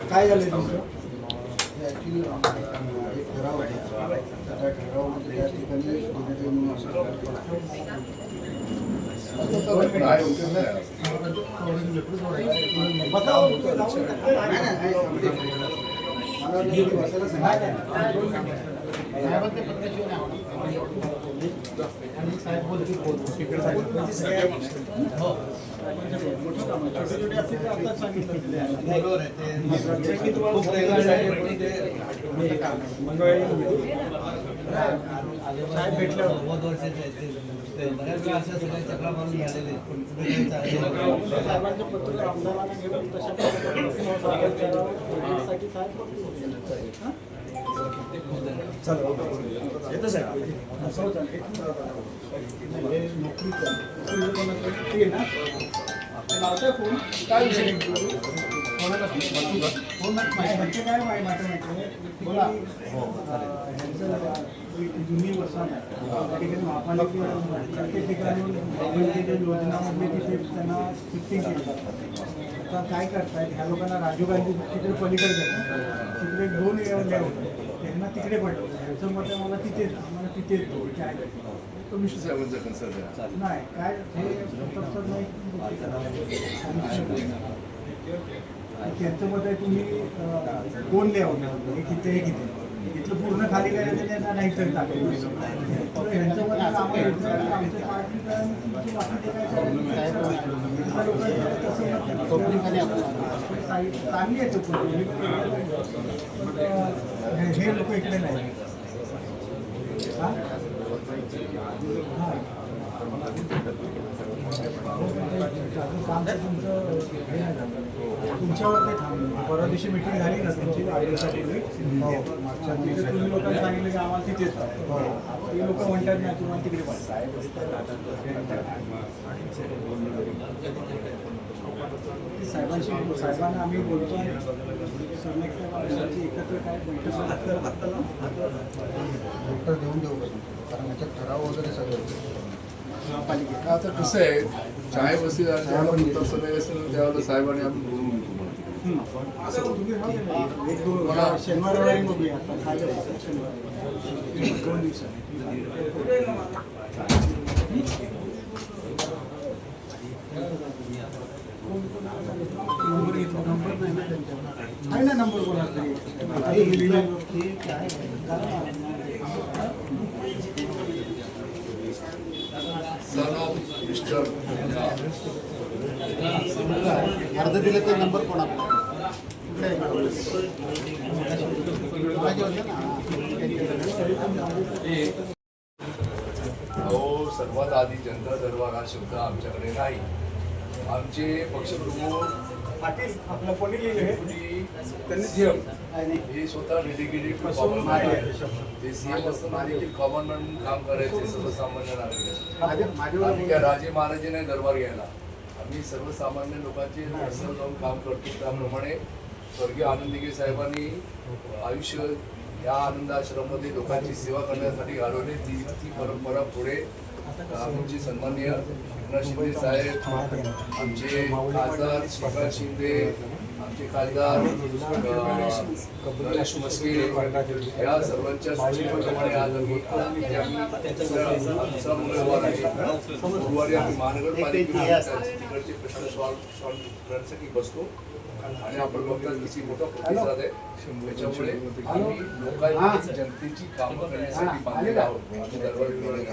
काय झालं तुमचं? ॲक्च्युली एक ठराव आहे त्या ठरावामध्ये त्या ठिकाणी डिजिटल म्हणून असं काय साहेब भेटल्यावर. दोन वर्षाचे फोन काय विषय फोन काय माहिती बोला आता काय करतायत ह्या लोकांना राजीव गांधी तिकडे पलीकडे जातात तिकडे दोन लेवल त्यांना तिकडे पडलं ह्याचं मत मला तिथेच आम्हाला तिथेच काय नाही काय हे नाही त्यांचं मत आहे तुम्ही कोण दोन लेवल हे किती हे किती इथलं पूर्ण खाली करायचं त्यांना नाही तर. चांगली आहे हे- हे लोक इकडे नाही. हा? काम तर तुमचं हे नाही झालं. तुमच्यावर ते थांबलं परवा दिवशी मिटिंग झाली ना तुमची आयोसाठी तुम्ही लोकांनी सांगितलं की आम्हाला तिथेच ते लोक म्हणतात नाही तुम्हाला तिकडे साहेबांशी साहेबांना आम्ही बोलतो सरनेक साहेबांची एकत्र काय बैठक देऊन देऊ कारण याच्यात ठराव वगैरे सगळं महापालिकेत आता कसं आहे चाय बसी उत्तर सगळे असेल त्यावेळेला साहेबांनी आपण बोलून घेतो दोन शनिवार रविवारी बघूया शनिवार. दोन नंबर. आहे ना कोणाचा तरी आता तुम्ही लिहिलेलं. सन ऑफ अर्ध दिले ते नंबर कोणाला अहो सर्वात आधी जनता दरबार हा शब्द आमच्याकडे नाही. आमचे पक्षप्रमुख पाटील आपलं कोणी लिहिले CM हे स्वतः डेडिकेटेड टू कॉमन मॅन ते सीएम असताना देखील कॉमन मॅन म्हणून काम करायचे सर्वसामान्य नागरिक. आम्ही काय राजे महाराजे नाही दरबार घ्यायला. आम्ही सर्वसामान्य लोकांचे रस्त्यावर जाऊन काम करतो त्याप्रमाणे स्वर्गीय आनंद दिघे साहेबांनी आयुष्य या आनंद आश्रममध्ये लोकांची सेवा करण्यासाठी घालवली. ती ती परंपरा पुढे आमचे सन्माननीय एकनाथ शिंदे साहेब आमचे खासदार श्रीकांत शिंदे आमचे खासदार या सर्वांच्या सूचनेप्रमाणे आज आमचा मंगळवार आहे. गुरुवारी आम्ही तिकडचे प्रश्न करण्यासाठी बसतो. आणि आपण बघतात किती मोठा प्रतिसाद आहे. त्याच्यामुळे आम्ही लोकांची जनतेची कामं करण्यासाठी बांधलेलं आहोत. आम्ही दरबार घेऊन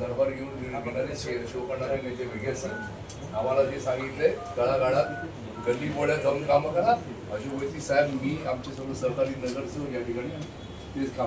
दरबार घेऊन घेणारे शो करणारे नेते वेगळे असतात. आम्हाला जे सांगितलंय तळागाळात गल्ली बोड्या जाऊन कामं करा. अशोक वैती साहेब मी आमचे सर्व सहकारी नगरसेवक या ठिकाणी तेच काम